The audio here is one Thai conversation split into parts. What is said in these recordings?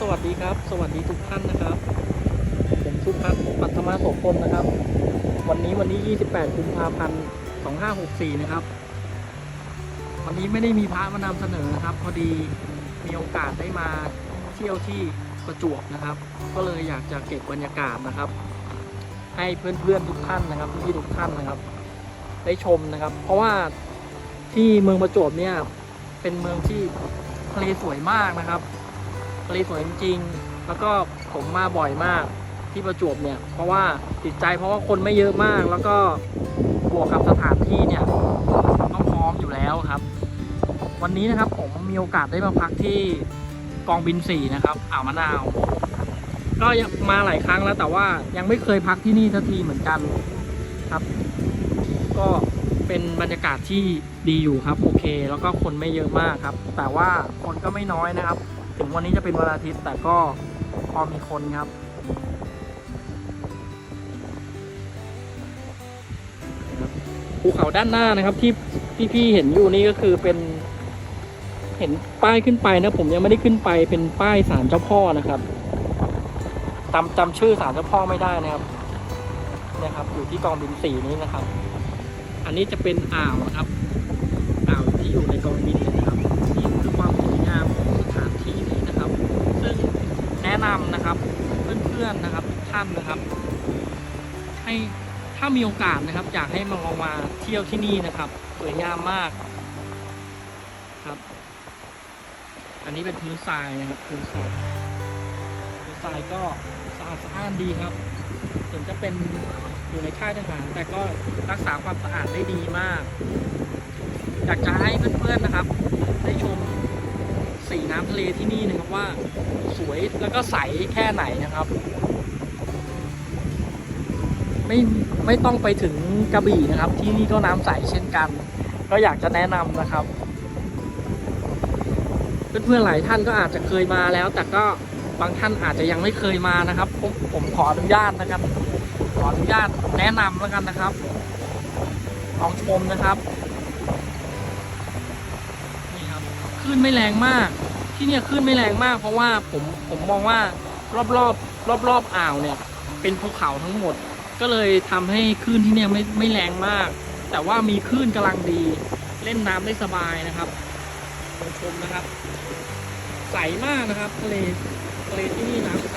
สวัสดีครับ สวัสดีทุกท่านนะครับ ผมชุพัฒน์ปัทมาโสพลนะครับ วันนี้วันนี้ 28 กุมภาพันธ์2564 นะครับ วันนี้ไม่ได้มีพระมานำเสนอนะครับ พอดีมีโอกาสได้มาเที่ยวที่ประจวบนะครับ ก็เลยอยากจะเก็บบรรยากาศนะครับ ให้เพื่อนๆทุกท่านนะครับพี่ทุกท่านนะครับ ได้ชมนะครับ เพราะว่าที่เมืองประจวบเนี่ยเป็นเมืองที่ทะเลสวยมากนะครับ ทะเลสวยจริงๆแล้วก็ผมมาบ่อยมากที่ประจวบเนี่ย เพราะว่าติดใจเพราะว่าคนไม่เยอะมากแล้วก็บวกกับสถานที่เนี่ยต้องพร้อมอยู่แล้วครับ วันนี้นะครับผมมีโอกาสได้มาพักที่กองบินสี่นะครับอ่าวมะนาว ก็ยังมาหลายครั้งแล้วแต่ว่ายังไม่เคยพักที่นี่สักทีเหมือนกันครับ ก็เป็นบรรยากาศที่ดีอยู่ครับ โอเค แล้วก็คนไม่เยอะมากครับ แต่ว่าคนก็ไม่น้อยนะครับ ถึงวันนี้จะเป็นวันอาทิตย์แต่ก็พอมีคนครับ ภูเขาด้านหน้านะครับที่พี่ๆเห็นอยู่นี่ก็คือเป็น เห็นป้ายขึ้นไปนะ ผมยังไม่ได้ขึ้นไปเป็นป้ายศาลเจ้าพ่อนะครับจำจำชื่อศาลเจ้าพ่อไม่ได้นะครับนี่ยครับ อยู่ที่กองบินสี่นี้นะครับ อันนี้จะเป็นอ่าวนะครับ อ่าวที่อยู่ในกองบิน แนะนำนะครับ เพื่อนๆนะครับทุกท่านนะครับ ให้ถ้ามีโอกาสนะครับ อยากให้มาลองมาเที่ยวที่นี่นะครับ สวยงามมากครับ อันนี้เป็นพื้นทรายนะครับพื้นทรายพื้นทรายก็สะอาดสะอ้านดีครับถึงจะเป็นอยู่ในค่ายทหาร แต่ก็รักษาความสะอาดได้ดีมาก อยากจะให้เพื่อนๆนะครับ ได้ชม สีน้ำทะเลที่นี่นะครับว่าสวยแล้วก็ใสแค่ไหนนะครับ ไม่ไม่ต้องไปถึงกระบี่นะครับ ที่นี่ก็น้ำใสเช่นกัน ก็อยากจะแนะนำนะครับ เพื่อนๆหลายท่านก็อาจจะเคยมาแล้ว แต่ก็บางท่านอาจจะยังไม่เคยมานะครับ ผมผมขออนุญาตนะครับ ขออนุญาตแนะนำแล้วกันนะครับลองชมนะครับ ลื่นไม่แรงมาก ที่เนี่ยคลื่นไม่แรงมาก เพราะว่าผมผมมองว่ารอบรอบรอบรอบอ่าวเนี่ย เป็นภูเขาทั้งหมด ก็เลยทำให้คลื่นที่เนี่ยไม่ไม่แรงมาก แต่ว่ามีคลื่นกำลังดี เล่นน้ำได้สบายนะครับชมนะครับ ใสมากนะครับทะเลทะเลที่นี่น้ำใส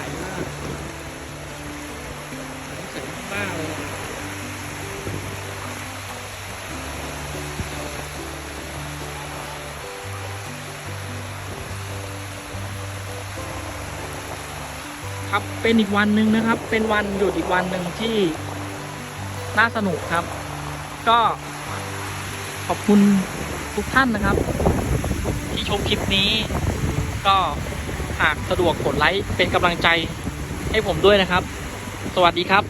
ครับ เป็นอีกวันหนึ่งนะครับ เป็นวันหยุดอีกวันหนึ่งที่น่าสนุกครับ ก็ขอบคุณทุกท่านนะครับ ที่ชมคลิปนี้ ก็หากสะดวกกดไลค์เป็นกำลังใจให้ผมด้วยนะครับ สวัสดีครับ